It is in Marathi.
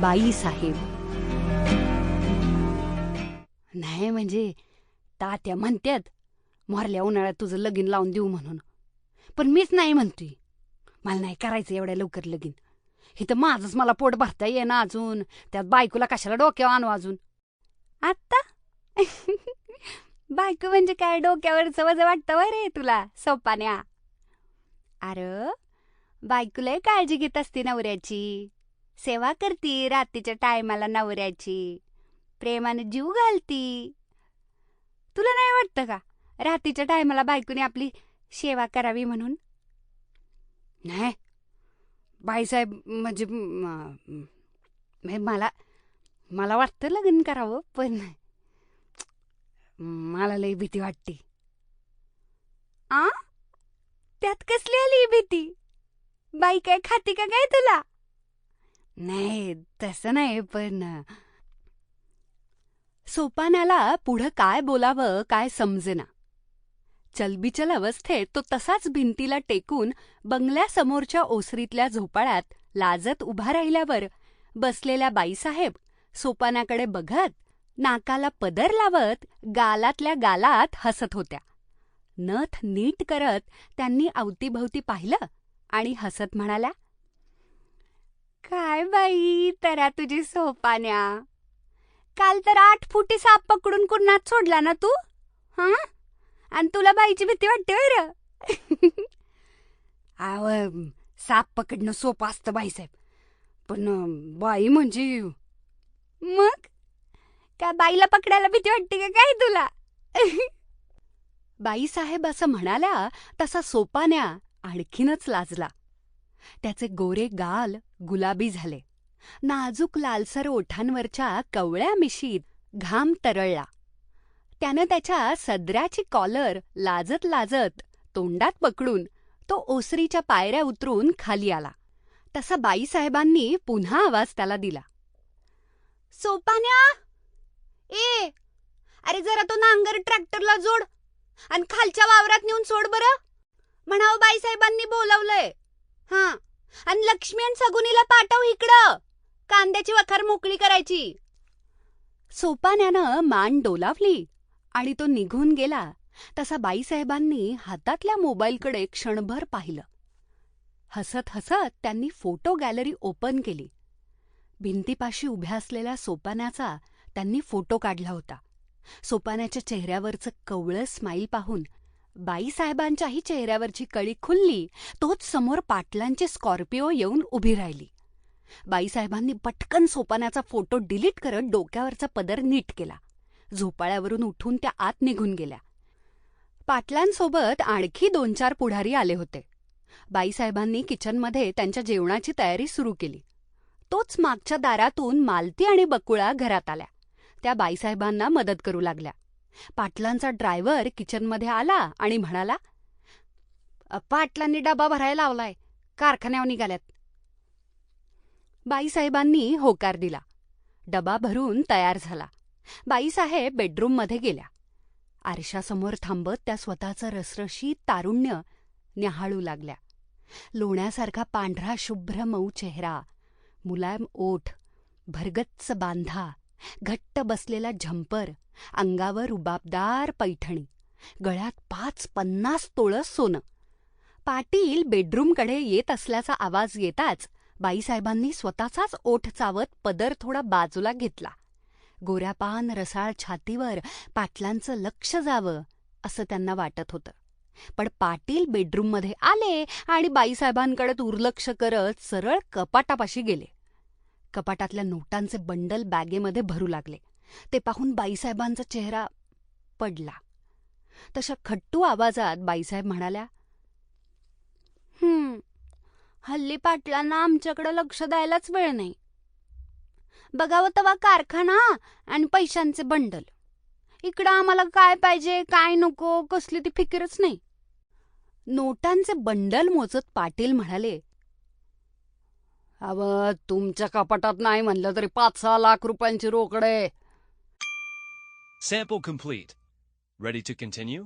बाई साहेब नाही म्हणजे तात्या म्हणत्यात मोरल्या उन्हाळ्यात तुझं लगीन लावून देऊ म्हणून. पण मीच नाही म्हणतोय. मला नाही करायचं एवढ्या लवकर लगीन. इथं माझंच मला पोट भरता ये ना अजून. त्यात बायकोला कशाला डोक्यावर आणू अजून? आत्ता? बायको म्हणजे काय? डोक्यावरचं सवज वाटतं वय रे तुला सोपान्या. अरे बायकोलाही काळजी घेत असते नवऱ्याची. सेवा करती रात्रीच्या टायमाला नवऱ्याची. प्रेमाने जीव घालती. तुला नाही वाटतं का? रात्रीच्या टायमाला बायकोने आपली सेवा करावी म्हणून? नाही. बाईसाहेब म्हणजे मला मला वाटतं लग्न करावं पण मला लई भीती वाटते. आ? त्यात कसली आली ही भीती? बाई काय खाते का काय तुला? नाही तसं नाही पण सोपानाला पुढं काय बोलावं काय समजेना. चलबिचल अवस्थेत तो तसाच भिंतीला टेकून बंगल्यासमोरच्या ओसरीतल्या झोपाळ्यात लाजत उभा राहिल्यावर बसलेल्या बाईसाहेब सोपानाकडे बघत नाकाला पदर लावत गालातल्या गालात हसत होत्या. नथ नीट करत त्यांनी अवतीभवती पाहिलं आणि हसत म्हणाल्या काय बाई तरा तुझी सोपान्या. काल तर आठ फुटी साप पकडून कुणात सोडला ना तू? हा? आणि तुला बाईची भीती वाटते बर आव साप पकडणं सोपं असतं बाईसाहेब पण बाई म्हणजे मग? का बाईला पकडायला भीती वाटते का काय तुला? बाईसाहेब असं म्हणाल्या तसा सोपान्या आणखीनच लाजला. त्याचे गोरे गाल गुलाबी झाले. नाजूक लालसर ओठांवरच्या कवळ्या मिशीत घाम तरळला. त्यानं त्याच्या सदऱ्याची कॉलर लाजत लाजत तोंडात पकडून तो ओसरीच्या पायऱ्या उतरून खाली आला. तसा बाईसाहेबांनी पुन्हा आवाज त्याला दिला. सोपान्या! ए! अरे जरा तो नांगर ट्रॅक्टरला जोड आणि खालच्या वावरात नेऊन सोड बरं. म्हणावं बाईसाहेबांनी बोलावलंय. हा. आणि लक्ष्मी आणि सगुनीला पाठव इकडं. कांद्याची वखार मोकळी करायची. सोपान्यानं मान डोलावली आणि तो निघून गेला. तसा बाईसाहेबांनी हातातल्या मोबाईलकडे क्षणभर पाहिलं. हसत हसत त्यांनी फोटो गॅलरी ओपन केली. भिंतीपाशी उभ्या असलेल्या सोपान्याचा त्यांनी फोटो काढला होता. सोपान्याच्या चेहऱ्यावरचं कवळं स्माईल पाहून बाईसाहेबांच्याही चेहऱ्यावरची कळी खुलली तोच समोर पाटलांची स्कॉर्पिओ येऊन उभी राहिली. बाईसाहेबांनी पटकन सोपानाचा फोटो डिलीट करत डोक्यावरचा पदर नीट केला. झोपाळ्यावरून उठून त्या आत निघून गेल्या. पाटलांसोबत आणखी दोन चार पुढारी आले होते. बाईसाहेबांनी किचनमध्ये त्यांच्या जेवणाची तयारी सुरू केली. तोच मागच्या दारातून मालती आणि बकुळा घरात आल्या. त्या बाईसाहेबांना मदत करू लागल्या. पाटलांचा ड्रायव्हर किचनमध्ये आला आणि म्हणाला पाटलांनी डबा भरायला लावलाय कारखान्यावर निघाल्यात. बाईसाहेबांनी होकार दिला. डबा भरून तयार झाला. बाईसाहेब बेडरूममध्ये गेल्या. आरशासमोर थांबत त्या स्वतःचं रसरशीत तारुण्य न्याहाळू लागल्या. लोण्यासारखा पांढरा शुभ्र मऊ चेहरा मुलायम ओठ भरगच्च बांधा घट्ट बसलेला झंपर अंगावर रुबाबदार पैठणी गळ्यात पाच पन्नास तोळं सोनं. पाटील बेडरूमकडे येत असल्याचा आवाज येताच बाईसाहेबांनी स्वतःचाच ओठ चावत पदर थोडा बाजूला घेतला. गोऱ्यापान रसाळ छातीवर पाटलांचं लक्ष जावं असं त्यांना वाटत होतं. पण पाटील बेडरूममध्ये आले आणि बाईसाहेबांकडे दुर्लक्ष करत सरळ कपाटापाशी गेले. कपाटातल्या नोटांचे बंडल बॅगेमध्ये भरू लागले. ते पाहून बाईसाहेबांचा चेहरा पडला. तशा खट्टू आवाजात बाईसाहेब म्हणाल्या हम्म हल्ली पाटलांना आमच्याकडे लक्ष द्यायलाच वेळ नाही. बघावं तवा कारखाना आणि पैशांचे बंडल. इकडं आम्हाला काय पाहिजे काय नको कसली ती फिकीरच नाही. नोटांचे बंडल मोजत पाटील म्हणाले अव तुमच्या कपाटात नाही म्हणलं तरी पाच सहा लाख रुपयांची रोकड आहे Sample complete. Ready to continue?